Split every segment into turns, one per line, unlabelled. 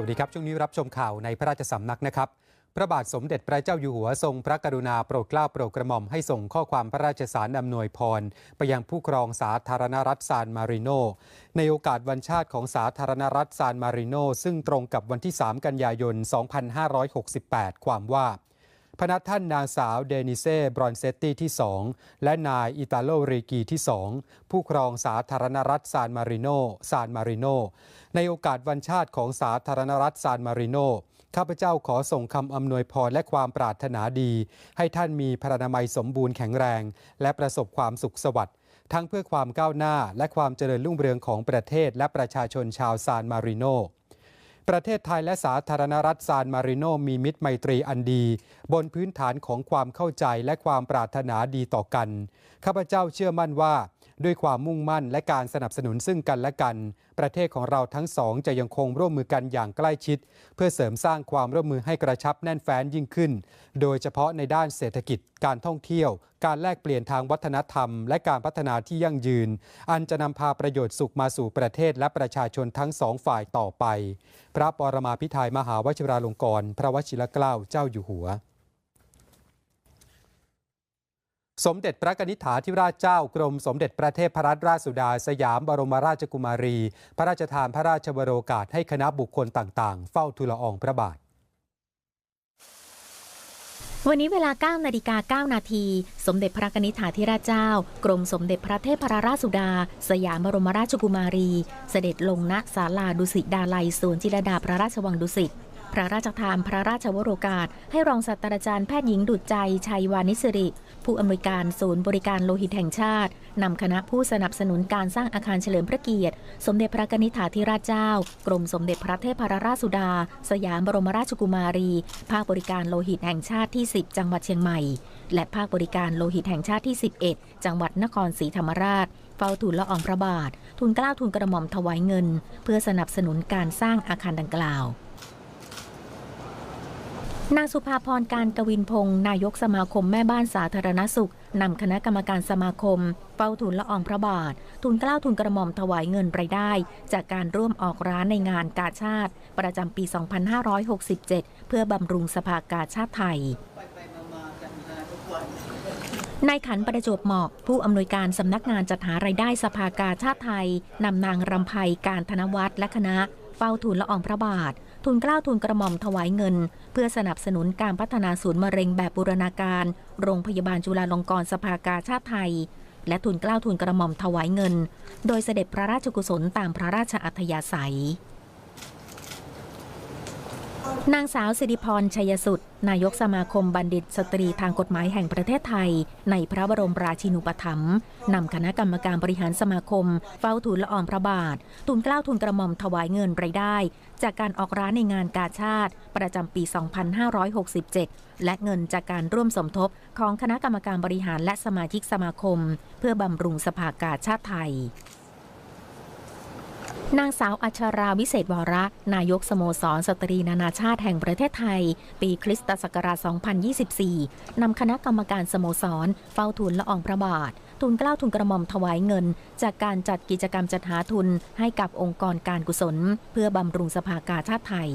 สวัสดีครับ ช่วงนี้รับชมข่าวในพระราชสำนักนะครับ พระบาทสมเด็จพระเจ้าอยู่หัวทรงพระกรุณาโปรดเกล้าโปรดกระหม่อมให้ส่งข้อความพระราชสารอำนวยพร ไปยังผู้ครองสาธารณรัฐซานมาริโน ในโอกาสวันชาติของสาธารณรัฐซานมาริโน ซึ่งตรงกับวันที่ 3 กันยายน 2568 ความว่า พนักท่านนางสาวเดนิเซ่บรอนเซตตี้ที่ 2 และนายอิตาโลเรกีที่ 2 ผู้ครองสาธารณรัฐซานมาริโนซานมาริโน ในโอกาสวันชาติของสาธารณรัฐซานมาริโน ข้าพเจ้าขอส่งคำอำนวยพรและความปรารถนาดี ให้ท่านมีพรรณนามัยสมบูรณ์แข็งแรง และประสบความสุขสวัสดิ์ทั้งเพื่อความก้าวหน้าและความเจริญรุ่งเรืองของประเทศและประชาชนชาวซานมาริโน ประเทศไทยและสาธารณรัฐซานมาริโนมีมิตรไมตรีอันดี บนพื้นฐานของความเข้าใจและความปรารถนาดีต่อกัน ข้าพเจ้าเชื่อมั่นว่า ด้วยความมุ่งมั่นและการสนับสนุนซึ่งกันและกัน ประเทศของเราทั้งสองจะยังคงร่วมมือกันอย่างใกล้ชิด เพื่อเสริมสร้างความร่วมมือให้กระชับแน่นแฟ้นยิ่งขึ้น โดยเฉพาะในด้านเศรษฐกิจ การท่องเที่ยว การแลกเปลี่ยนทางวัฒนธรรม และการพัฒนาที่ยั่งยืน อันจะนำพาประโยชน์สุขมาสู่ประเทศและประชาชนทั้งสองฝ่ายต่อไป พระปรมาภิไธยมหาวชิราลงกรณ์พระวชิรเกล้าเจ้าอยู่หัว สมเด็จพระนิษฐาธิราชเจ้ากรมสมเด็จพระเทพรัตนราชสุดาสยามบรมราชกุมารี พระราชทานพระราชวโรกาสให้คณะบุคคลต่างๆ เฝ้าทูลละอองพระบาท
วันนี้เวลา 9 นาฬิกา 9 นาที สมเด็จพระนิษฐาธิราชเจ้า กรมสมเด็จพระเทพรราชสุดา สยามบรมราชกุมารี เสด็จลงณศาลาดุสิตดาลัยสวนจิรดาพระราชวังดุสิต พระราชทานพระราชวโรกาส ให้รองศาสตราจารย์แพทย์หญิงดุจใจ ชัยวานิสริ ผู้อำนวยการศูนย์บริการโลหิตแห่งชาติ นำคณะผู้สนับสนุนการสร้างอาคารเฉลิมพระเกียรติ สมเด็จพระกนิษฐาธิราชเจ้า กรมสมเด็จพระเทพรราชสุดา สยามบรมราชกุมารี ภาคบริการโลหิตแห่งชาติที่ 10 จังหวัดเชียงใหม่ และภาคบริการโลหิตแห่งชาติที่ 11 จังหวัดนครศรีธรรมราชเฝ้าทูลละอองพระบาททูลเกล้าทูลกระหม่อมถวายเงิน เพื่อสนับสนุนการสร้างอาคารดังกล่าว นางสุภาพรการกวินพงศ์นายกสมาคมแม่บ้านสาธารณสุข นำคณะกรรมการสมาคมเฝ้าทูลละอองพระบาททูลเกล้าทูลกระหม่อมถวายเงินรายได้ จากการร่วมออกร้านในงานกาชาติ ประจำปี 2567 เพื่อบำรุงสภากาชาติไทยนายขันประจวบเหมาะ ผู้อำนวยการสำนักงานจัดหารายได้สภากาชาติไทยนำนางรำไพการธนวัฒน์และคณะ เฝ้าทูลละอองพระบาท ทูลเกล้าทูลกระหม่อมถวายเงิน เพื่อสนับสนุนการพัฒนาศูนย์มะเร็งแบบบูรณาการ โรงพยาบาลจุฬาลงกรณ์สภากาชาติไทย และทูลเกล้าทูลกระหม่อมถวายเงิน โดยเสด็จพระราชกุศลตามพระราชอัธยาศัย นางสาวสิริพรชัยสุด นายกสมาคมบัณฑิตสตรีทางกฎหมายแห่งประเทศไทย ในพระบรมราชินูปถัมภ์นำคณะกรรมการบริหารสมาคม เฝ้าทูลละอองพระบาท ทูลเกล้าทูลกระหม่อมถวายเงินรายได้ จากการออกร้านในงานกาชาติ ประจำปี 2567 และเงินจากการร่วมสมทบของคณะกรรมการบริหารและสมาชิกสมาคม เพื่อบำรุงสภากาชาติไทย นางสาวอัชราวิเศษวระ นายกสโมสรสตรีนานาชาติแห่งประเทศไทย ปีคริสตศักราช 2024 นำคณะกรรมการสโมสร เฝ้าทูลละอองพระบาททูลเกล้าวทูลกระหม่อมถวายเงิน จากการจัดกิจกรรมจัดหาทุนให้กับองค์กรการกุศล เพื่อบำรุงสภากาชาติไทย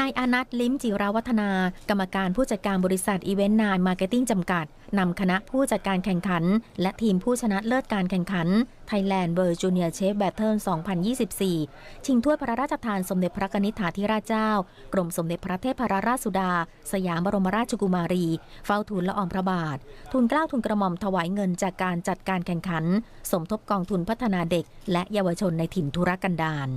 นายอนัทลิ้มจิราวัฒนา กรรมการผู้จัดการบริษัทอีเวนต์นายมาร์เก็ตติ้งจำกัด นำคณะผู้จัดการแข่งขัน และทีมผู้ชนะเลิศการแข่งขัน Thailand w o r l d Junior Chef Battle 2024 ชิงถ้วยพระราชทานสมเด็จพระกนิษฐาธิราชเจ้า กรมสมเด็จพระเทพรราชสุดา สยามบรมราชกุมารี เฝ้าทูลละอองพระบาททูลเกล้าทูลกระหม่อมถวายเงินจากการจัดการแข่งขัน สมทบกองทุนพัฒนาเด็ก และเยาวชนในถิ่นธุรกันดาร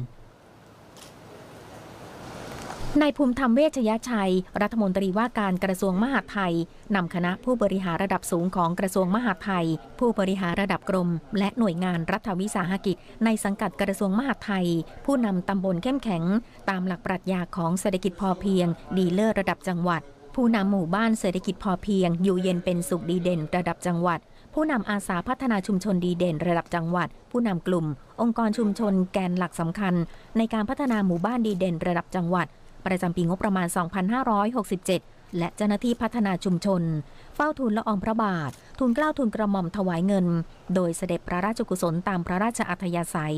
นายภูมิธรรมเวชยชัย รัฐมนตรีว่าการกระทรวงมหาดไทยนำคณะผู้บริหารระดับสูงของกระทรวงมหาดไทย ผู้บริหารระดับกรม และหน่วยงานรัฐวิสาหกิจ ในสังกัดกระทรวงมหาดไทย ผู้นำตำบลเข้มแข็ง ตามหลักปรัชญาของเศรษฐกิจพอเพียง ดีเลิศระดับจังหวัด ผู้นำหมู่บ้านเศรษฐกิจพอเพียง อยู่เย็นเป็นสุขดีเด่นระดับจังหวัดผู้นำอาสาพัฒนาชุมชนดีเด่นระดับจังหวัด ผู้นำกลุ่ม องค์กรชุมชนแกนหลักสำคัญ ในการพัฒนาหมู่บ้านดีเด่นระดับจังหวัด ประจำปีงบประมาณ 2567 และเจ้าหน้าที่พัฒนาชุมชน เฝ้าทูลละอองพระบาท ทูลเกล้าทูลกระหม่อมถวายเงิน โดยเสด็จพระราชกุศลตามพระราชอัธยาศัย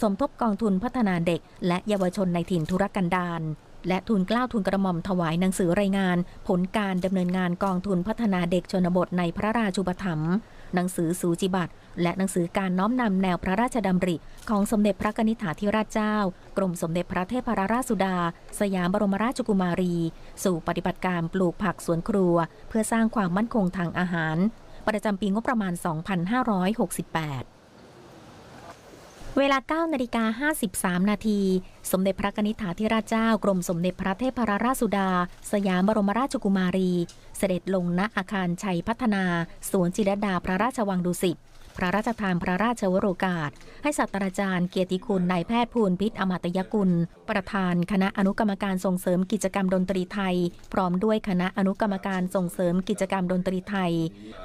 สมทบกองทุนพัฒนาเด็ก และเยาวชนในถิ่นธุรกันดารและทูลเกล้าวทูลกระหม่อมถวายหนังสือรายงาน ผลการดำเนินงานกองทุนพัฒนาเด็กชนบทในพระราชูปถัมภ์ หนังสือสูจิบัตรและหนังสือการน้อมนำแนวพระราชดำริ ของสมเด็จพระนิธิาธิราชเจ้า กรมสมเด็จพระเทพรราชสุดา สยามบรมราชกุมารี สู่ปฏิบัติการปลูกผักสวนครัว เพื่อสร้างความมั่นคงทางอาหาร ประจำปีงบประมาณ 2568 เวลา9นาฬิกา53 นาที สมเด็จพระนิธิาธิราชเจ้ากรมสมเด็จพระเทพรราชสุดา สยามบรมราชกุมารี เสด็จลงณอาคารชัยพัฒนา สวนจิรดาพระราชวังดุสิต พระราชทานพระราชวโรกาส ให้ศาสตราจารย์เกียรติคุณนายแพทย์ภูลพิษอมตยกุล ประธานคณะอนุกรรมการส่งเสริมกิจกรรมดนตรีไทย พร้อมด้วยคณะอนุกรรมการส่งเสริมกิจกรรมดนตรีไทย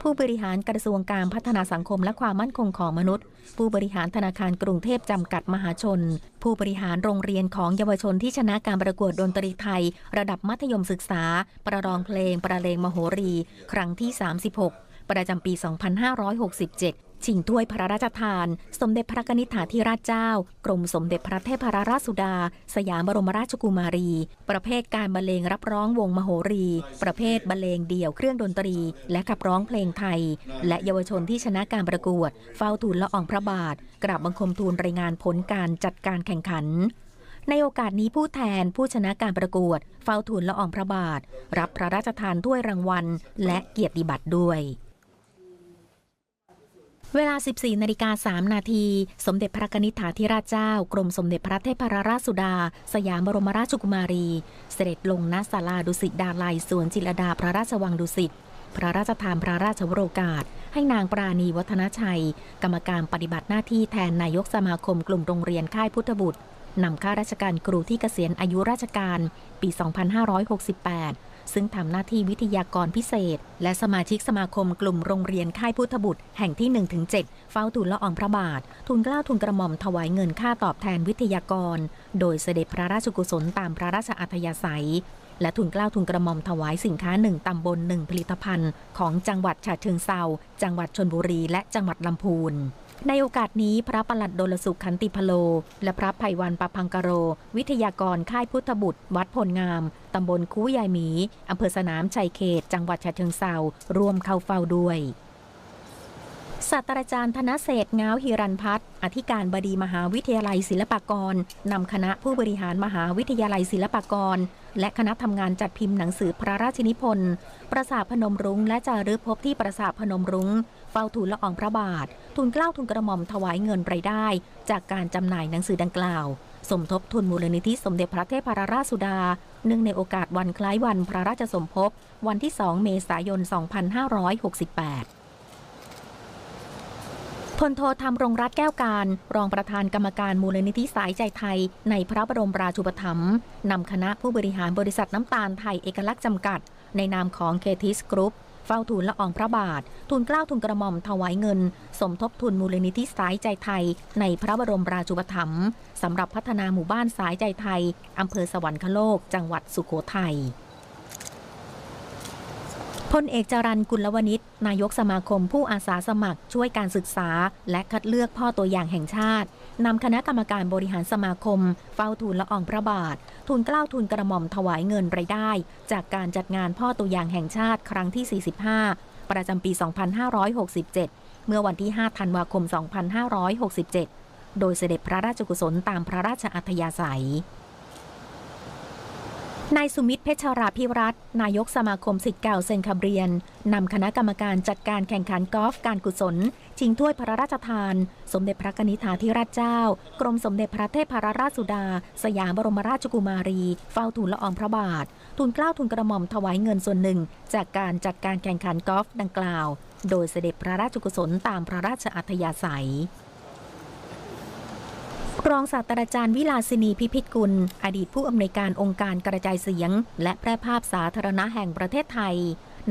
ผู้บริหารกระทรวงการพัฒนาสังคมและความมั่นคงของมนุษย์ ผู้บริหารธนาคารกรุงเทพจำกัดมหาชน ผู้บริหารโรงเรียนของเยาวชนที่ชนะการประกวดดนตรีไทย ระดับมัธยมศึกษา ประรองเพลงประเลงมโหรี ครั้งที่ 36 ประจำปี 2567 ชิงถ้วยพระราชทาน สมเด็จพระนิธิถาธิราชเจ้า กรมสมเด็จพระเทพรราชสุดา สยามบรมราชกุมารี ประเภทการบรรเลงรับร้องวงมโหรี ประเภทบรรเลงเดี่ยวเครื่องดนตรี และขับร้องเพลงไทย และเยาวชนที่ชนะการประกวด เฝ้าทูลละอองพระบาท กราบบังคมทูลรายงานผลการจัดการแข่งขันในโอกาสนี้ผู้แทนผู้ชนะการประกวด เฝ้าทูลละอองพระบาท รับพระราชทานถ้วยรางวัล และเกียรติบัตรด้วย เวลา 14 นาฬิกา 3 นาที สมเด็จพระนิธิถาธิราชเจ้า กรมสมเด็จพระเทพรราชสุดา สยามบรมราชกุมารี เสด็จลงณศาลาดุสิตดาลัยสวนจิรดาพระราชวังดุสิต พระราชทานพระราชวโรกาส ให้นางปราณีวัฒนชัย กรรมการปฏิบัติหน้าที่แทนนายกสมาคมกลุ่มโรงเรียนค่ายพุทธบุตรนำข้าราชการครูที่เกษียณอายุราชการ ปี 2568 ซึ่งทำหน้าที่วิทยากรพิเศษ และสมาชิกสมาคมกลุ่มโรงเรียนค่ายพุทธบุตร แห่งที่ 1-7 เฝ้าทูลละอองพระบาททูลเกล้าทูลกระหม่อมถวายเงินค่าตอบแทนวิทยากร โดยเสด็จพระราชกุศลตามพระราชอัธยาศัย และทุนเกล้าทุนกระหม่อมถวายสินค้าหนึ่งตำบลหนึ่งผลิตภัณฑ์ ของจังหวัดฉะเชิงเซาจังหวัดชนบุรีและจังหวัดลำพูน ในโอกาสนี้พระประหลัดโดลสุขขันติพโล และพระไพวันปะพังกโร วิทยากรค่ายพุทธบุตร วัดพลงาม ตำบลคูยายหมี อำเภอสนามชัยเขต จังหวัดฉะเชิงเซาร่วมเข้าเฝ้าด้วยศาสตราจารย์ธนเศษง้าวฮิรันพัฒน์อธิการบดีมหาวิทยาลัยศิลปากร นำคณะผู้บริหารมหาวิทยาลัยศิลปากร และคณะทำงานจัดพิมพ์หนังสือพระราชนิพนธ์ ประสาทพนมรุ้งและจารึกพบที่ประสาทพนมรุ้ง เฝ้าทูลละอองพระบาท ทูลเกล้าทูลกระหม่อมถวายเงินรายได้ จากการจำหน่ายหนังสือดังกล่าว สมทบทุนมูลนิธิสมเด็จพระเทพรราชสุดา เนื่องในโอกาสวันคล้ายวันพระราชสมภพวันที่ 2 เมษายน 2568พลโทธรรมรงรัตน์แก้วการ รองประธานกรรมการมูลนิธิสายใจไทย ในพระบรมราชูปถัมภ์นำคณะผู้บริหารบริษัทน้ำตาลไทยเอกลักษณ์จำกัด ในนามของเคทิสกรุ๊ป เฝ้าทูลละอองพระบาท ทูลเกล้าทูลกระหม่อมถวายเงิน สมทบทุนมูลนิธิสายใจไทย ในพระบรมราชูปถัมภ์สำหรับพัฒนาหมู่บ้านสายใจไทยอำเภอสวรรคโลก จังหวัดสุโขทัย พลเอกจรันกุลวณิชนายกสมาคมผู้อาสาสมัครช่วยการศึกษา และคัดเลือกพ่อตัวอย่างแห่งชาตินำคณะกรรมการบริหารสมาคม เฝ้าทูลละอองพระบาท ทูลเกล้าทูลกระหม่อมถวายเงินรายได้ จากการจัดงานพ่อตัวอย่างแห่งชาติครั้งที่ 45 ประจำปี 2567 เมื่อวันที่ 5 ธันวาคม 2567 โดยเสด็จพระราชกุศลตามพระราชอัธยาศัย นายสุมิตรเพชรราพิรัตน์นายกสมาคมสิทธิ์เก่าเซนคาเบรียน นำคณะกรรมการจัดการแข่งขันกอล์ฟการกุศล ชิงถ้วยพระราชทาน สมเด็จพระนิธิาธิราชเจ้า กรมสมเด็จพระเทพรราชสุดา สยามบรมราชกุมารี เฝ้าทูลละอองพระบาท ทูลเกล้าทูลกระหม่อมถวายเงินส่วนหนึ่ง จากการจัดการแข่งขันกอล์ฟดังกล่าว โดยเสด็จพระราชกุศลตามพระราชอัธยาศัย รองศาสตราจารย์วิลาสินีพิพิธกุล อดีตผู้อำนวยการองค์การกระจายเสียง และแพร่ภาพสาธารณะแห่งประเทศไทย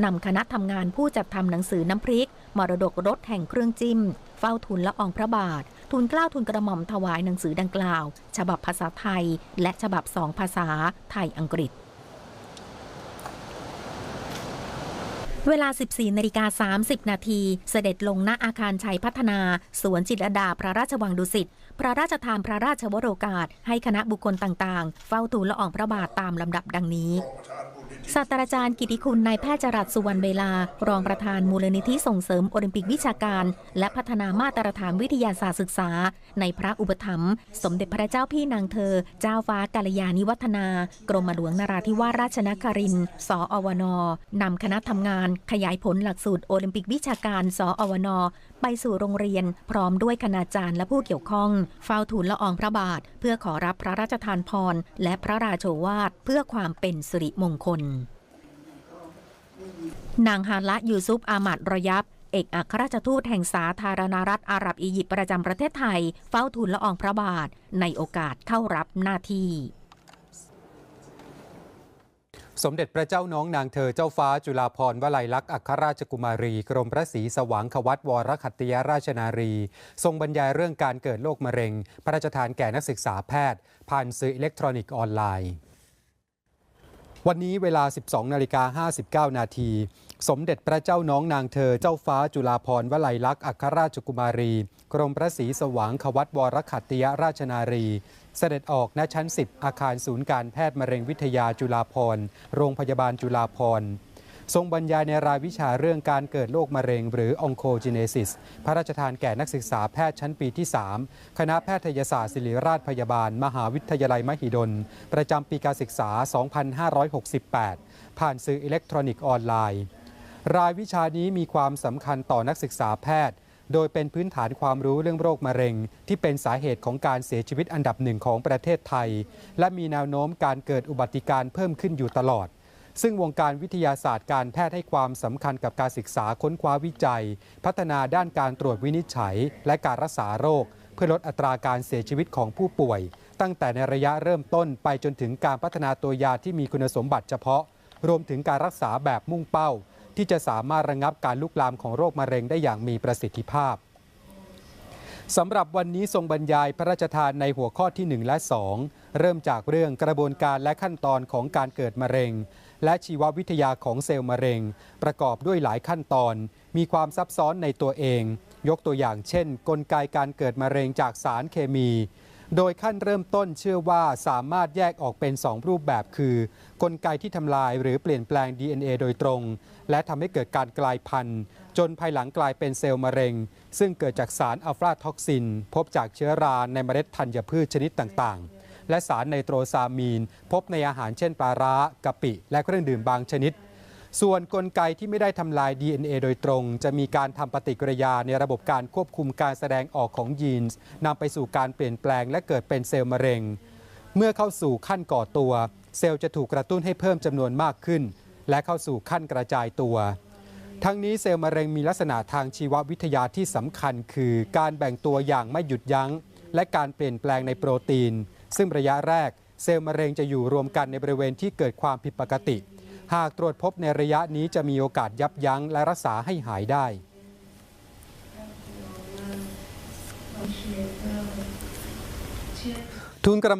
นำคณะทำงานผู้จัดทำหนังสือน้ำพริก มรดกรถแห่งเครื่องจิ้ม เฝ้าทุนละอองพระบาท ทุนกล้าวทุนกระหม่อมถวายหนังสือดังกล่าว ฉบับภาษาไทย และฉบับสองภาษาไทยอังกฤษ เวลา 14นาฬิกา30 นาทีเสด็จลงณอาคารชัยพัฒนา สวนจิตรดาพระราชวังดุสิต พระราชทานพระราชวโรกาส ให้คณะบุคคลต่างๆ เฝ้าทูลละอองพระบาทตามลำดับดังนี้ ศาสตราจารย์กิติคุณนายแพทย์จรัสสุวรรณเวลา รองประธานมูลนิธิส่งเสริมโอลิมปิกวิชาการ และพัฒนามาตรฐานวิทยาศาสตร์ศึกษา ในพระอุปถัมภ์สมเด็จพระเจ้าพี่นางเธอ เจ้าฟ้ากาลยานิวัฒนา กรมหลวงนราธิวาสราชนครินทร์สอวนนำคณะทำงาน ขยายผลหลักสูตรโอลิมปิกวิชาการ สอวนไปสู่โรงเรียน พร้อมด้วยคณาจารย์และผู้เกี่ยวข้อง เฝ้าทูลละอองพระบาท เพื่อขอรับพระราชทานพรและพระราโชวาทเพื่อความเป็นสิริมงคล นางฮาละยูซุปอามัดรอยับ เอกอัครราชทูตแห่งสาธารณรัฐอาหรับอียิปต์ประจำประเทศไทย เฝ้าทูลละอองพระบาท ในโอกาสเข้ารับหน้าที่
สมเด็จพระเจ้าน้องนางเธอเจ้าฟ้าจุฬาภรณ์วลัยลักษณ์อัครราชกุมารี กรมพระศรีสว่างควัตวรขัตติยราชนารี ทรงบรรยายเรื่องการเกิดโรคมะเร็ง พระราชทานแก่นักศึกษาแพทย์ ผ่านสื่ออิเล็กทรอนิกส์ออนไลน์ วันนี้เวลา 12นาฬิกา59 นาที สมเด็จพระเจ้าน้องนางเธอเจ้าฟ้าจุฬาภรณ์วลัยลักษณ์อัครราชกุมารี กรมพระศรีสว่างควัตวรขัตติยราชนารี เสด็จออกณชั้น 10 อาคารศูนย์การแพทย์มะเร็งวิทยาจุฬาภรณ์โรงพยาบาลจุฬาภรณ์ ทรงบรรยายในรายวิชาเรื่องการเกิดโรคมะเร็ง หรือองโคจิเนซิส พระราชทานแก่นักศึกษาแพทย์ชั้นปีที่ 3 คณะแพทยศาสตร์ศิริราชพยาบาล มหาวิทยาลัยมหิดล ประจำปีการศึกษา 2568 ผ่านสื่ออิเล็กทรอนิกส์ออนไลน์ รายวิชานี้มีความสำคัญต่อนักศึกษาแพทย์ โดยเป็นพื้นฐานความรู้เรื่องโรคมะเร็ง ที่เป็นสาเหตุของการเสียชีวิตอันดับหนึ่งของประเทศไทย และมีแนวโน้มการเกิดอุบัติการ์เพิ่มขึ้นอยู่ตลอด ซึ่งวงการวิทยาศาสตร์การแพทย์ให้ความสำคัญกับการศึกษาค้นคว้าวิจัย พัฒนาด้านการตรวจวินิจฉัย และการรักษาโรค เพื่อลดอัตราการเสียชีวิตของผู้ป่วย ตั้งแต่ในระยะเริ่มต้นไปจนถึงการพัฒนาตัวยาที่มีคุณสมบัติเฉพาะ รวมถึงการรักษาแบบมุ่งเป้า ที่จะสามารถระงับการลุกลามของโรคมะเร็งได้อย่างมีประสิทธิภาพสำหรับวันนี้ทรงบรรยายพระราชทานในหัวข้อที่ 1 และ 2 เริ่มจากเรื่องกระบวนการและขั้นตอนของการเกิดมะเร็ง และชีววิทยาของเซลล์มะเร็ง ประกอบด้วยหลายขั้นตอน มีความซับซ้อนในตัวเอง ยกตัวอย่างเช่น กลไกการเกิดมะเร็งจากสารเคมี โดยขั้นเริ่มต้นเชื่อว่าสามารถแยกออกเป็น 2 รูปแบบคือ กลไกที่ทำลายหรือเปลี่ยนแปลง DNA โดยตรง และทำให้เกิดการกลายพันธุ์ จนภายหลังกลายเป็นเซลล์มะเร็ง ซึ่งเกิดจากสารอัลฟาท็อกซิน พบจากเชื้อราในเมล็ดธัญพืชชนิดต่างๆ และสารไนโตรซามีน พบในอาหารเช่นปลาร้ากะปิ และเครื่องดื่มบางชนิด ส่วนกลไกที่ไม่ได้ทำลาย DNA โดยตรง จะมีการทำปฏิกิริยาในระบบการควบคุมการแสดงออกของยีนส์นำไปสู่การเปลี่ยนแปลงและเกิดเป็นเซลล์มะเร็ง เมื่อเข้าสู่ขั้นก่อตัว เซลล์จะถูกกระตุ้นให้เพิ่มจำนวนมากขึ้น และเข้าสู่ขั้นกระจายตัวทั้งนี้เซลล์มะเร็งมีลักษณะทางชีววิทยาที่สำคัญคือ การแบ่งตัวอย่างไม่หยุดยัง้ง และการเปลี่ยนแปลงในโปรตีน ซึ่งระยะแรกเซลล์มะเร็งจะอยู่รวมกันในบริเวณที่เกิดความผิดปกติ หากตรวจพบในระยะนี้จะมีโอกาสยับยั้งและรักษาให้หายได้ ทุนกระ